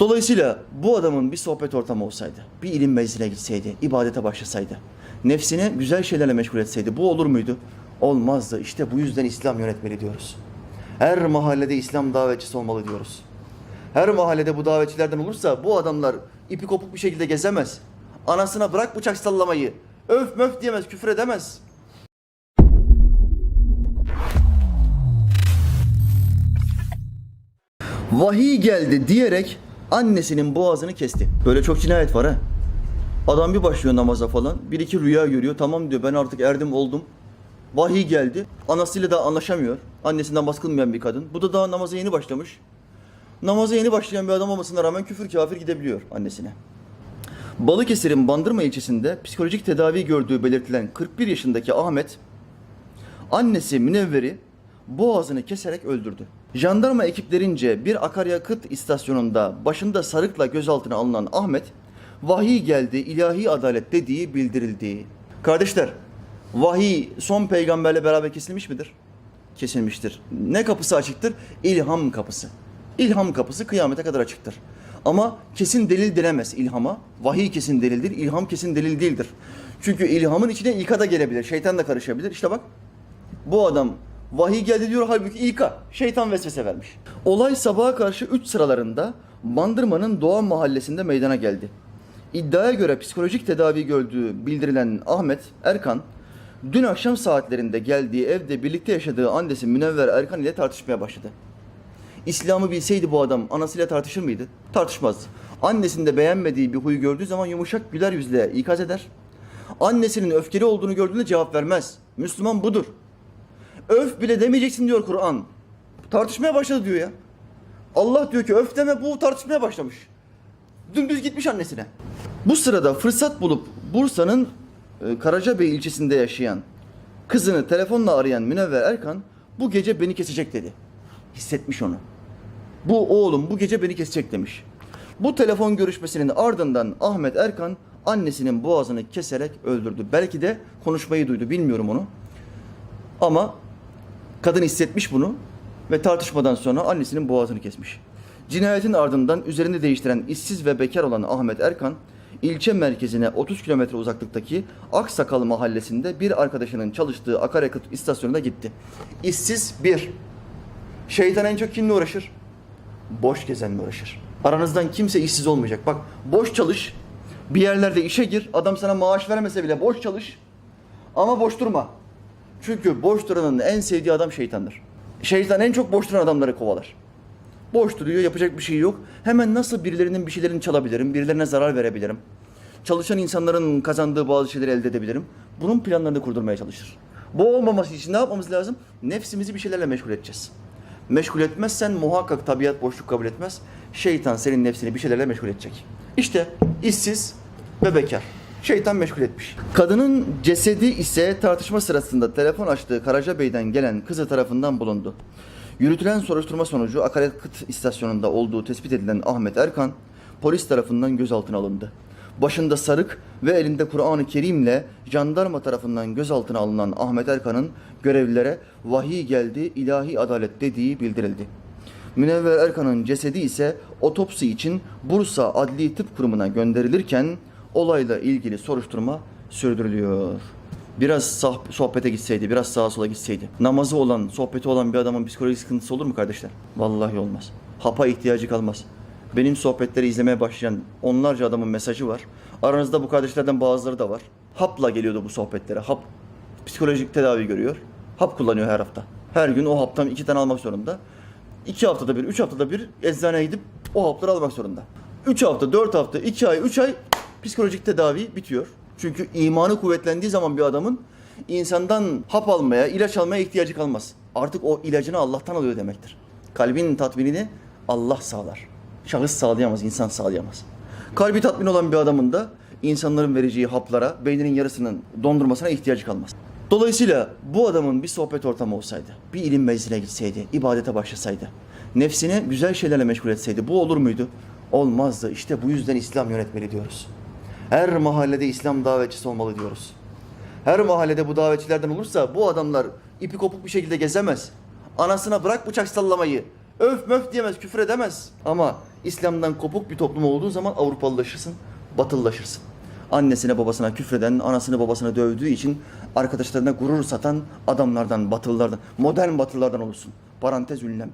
Dolayısıyla bu adamın bir sohbet ortamı olsaydı, bir ilim meclisine gitseydi, ibadete başlasaydı, nefsini güzel şeylerle meşgul etseydi bu olur muydu? Olmazdı. İşte bu yüzden İslam yönetmeli diyoruz. Her mahallede İslam davetçisi olmalı diyoruz. Her mahallede bu davetçilerden olursa bu adamlar ipi kopuk bir şekilde gezemez. Anasına bırak bıçak sallamayı. Öf möf diyemez, küfür edemez. Vahiy geldi diyerek annesinin boğazını kesti. Böyle çok cinayet var ha. Adam bir başlıyor namaza falan. Bir iki rüya görüyor. Tamam diyor ben artık erdim oldum. Vahiy geldi. Anasıyla da anlaşamıyor. Annesinden namaz bir kadın. Bu da daha namaza yeni başlamış. Namaza yeni başlayan bir adam olmasına rağmen küfür kafir gidebiliyor annesine. Balıkesir'in Bandırma ilçesinde psikolojik tedavi gördüğü belirtilen 41 yaşındaki Ahmet, annesi Münevver'i boğazını keserek öldürdü. Jandarma ekiplerince bir akaryakıt istasyonunda başında sarıkla gözaltına alınan Ahmet, vahiy geldi, ilahi adalet dediği bildirildi. Kardeşler, vahiy son peygamberle beraber kesilmiş midir? Kesilmiştir. Ne kapısı açıktır? İlham kapısı. İlham kapısı kıyamete kadar açıktır. Ama kesin delil denemez ilhama. Vahiy kesin delildir, ilham kesin delil değildir. Çünkü ilhamın içine İK da gelebilir, şeytan da karışabilir. İşte bak, bu adam vahiy geldi diyor halbuki İK, şeytan vesvese vermiş. Olay sabaha karşı 3 sıralarında Bandırma'nın Doğan mahallesinde meydana geldi. İddiaya göre psikolojik tedavi gördüğü bildirilen Ahmet Erkan, dün akşam saatlerinde geldiği evde birlikte yaşadığı annesi Münevver Erkan ile tartışmaya başladı. İslam'ı bilseydi bu adam anasıyla tartışır mıydı? Tartışmazdı. Annesinde beğenmediği bir huyu gördüğü zaman yumuşak güler yüzle ikaz eder. Annesinin öfkeli olduğunu gördüğünde cevap vermez. Müslüman budur. Öf bile demeyeceksin diyor Kur'an. Tartışmaya başladı diyor ya. Allah diyor ki öf deme bu tartışmaya başlamış. Dümdüz gitmiş annesine. Bu sırada fırsat bulup Bursa'nın e, Karacabey ilçesinde yaşayan kızını telefonla arayan Münevver Erkan bu gece beni kesecek dedi. Hissetmiş onu. Bu oğlum bu gece beni kesecek demiş. Bu telefon görüşmesinin ardından Ahmet Erkan annesinin boğazını keserek öldürdü. Belki de konuşmayı duydu bilmiyorum onu. Ama kadın hissetmiş bunu ve tartışmadan sonra annesinin boğazını kesmiş. Cinayetin ardından üzerini değiştiren işsiz ve bekar olan Ahmet Erkan, ilçe merkezine 30 kilometre uzaklıktaki Aksakal mahallesinde bir arkadaşının çalıştığı akaryakıt istasyonuna gitti. İşsiz bir. Şeytan en çok kimle uğraşır? Boş gezenle uğraşır. Aranızdan kimse işsiz olmayacak. Bak boş çalış. Bir yerlerde işe gir. Adam sana maaş vermese bile boş çalış. Ama boş durma. Çünkü boş duranın en sevdiği adam şeytandır. Şeytan en çok boş duran adamları kovalar. Boş duruyor, yapacak bir şey yok. Hemen nasıl birilerinin bir şeylerini çalabilirim, birilerine zarar verebilirim. Çalışan insanların kazandığı bazı şeyleri elde edebilirim. Bunun planlarını kurdurmaya çalışır. Bu olmaması için ne yapmamız lazım? Nefsimizi bir şeylerle meşgul edeceğiz. Meşgul etmezsen muhakkak tabiat boşluk kabul etmez. Şeytan senin nefsini bir şeylerle meşgul edecek. İşte işsiz ve bekar. Şeytan meşgul etmiş. Kadının cesedi ise tartışma sırasında telefon açtığı Karacabey'den gelen kızı tarafından bulundu. Yürütülen soruşturma sonucu akaryakıt istasyonunda olduğu tespit edilen Ahmet Erkan polis tarafından gözaltına alındı. Başında sarık ve elinde Kur'an-ı Kerim'le jandarma tarafından gözaltına alınan Ahmet Erkan'ın görevlilere vahiy geldi, ilahi adalet dediği bildirildi. Münevver Erkan'ın cesedi ise otopsi için Bursa Adli Tıp Kurumu'na gönderilirken olayla ilgili soruşturma sürdürülüyor. Biraz sohbete gitseydi, biraz sağa sola gitseydi. Namazı olan, sohbeti olan bir adamın psikolojik sıkıntısı olur mu kardeşler? Vallahi olmaz. Hapa ihtiyacı kalmaz. Benim sohbetleri izlemeye başlayan onlarca adamın mesajı var. Aranızda bu kardeşlerden bazıları da var. Hapla geliyordu bu sohbetlere. Hap psikolojik tedavi görüyor. Hap kullanıyor her hafta. Her gün o haptan iki tane almak zorunda. İki haftada bir, üç haftada bir eczaneye gidip o hapları almak zorunda. Üç hafta, dört hafta, iki ay, üç ay psikolojik tedavi bitiyor. Çünkü imanı kuvvetlendiği zaman bir adamın insandan hap almaya, ilaç almaya ihtiyacı kalmaz. Artık o ilacını Allah'tan alıyor demektir. Kalbin tatminini Allah sağlar. Şahıs sağlayamaz, insan sağlayamaz. Kalbi tatmin olan bir adamın da insanların vereceği haplara, beyninin yarısının dondurmasına ihtiyacı kalmaz. Dolayısıyla bu adamın bir sohbet ortamı olsaydı, bir ilim meclisine gitseydi, ibadete başlasaydı, nefsini güzel şeylerle meşgul etseydi bu olur muydu? Olmazdı. İşte bu yüzden İslam yönetmeli diyoruz. Her mahallede İslam davetçisi olmalı diyoruz. Her mahallede bu davetçilerden olursa bu adamlar ipi kopuk bir şekilde gezemez. Anasına bırak bıçak sallamayı. Öf möf diyemez, küfür edemez. Ama İslam'dan kopuk bir toplum olduğu zaman Avrupalılaşırsın, batılılaşırsın. Annesine babasına küfreden, anasını babasına dövdüğü için arkadaşlarına gurur satan adamlardan, batılılardan, modern batılılardan olursun. Parantez ünlem.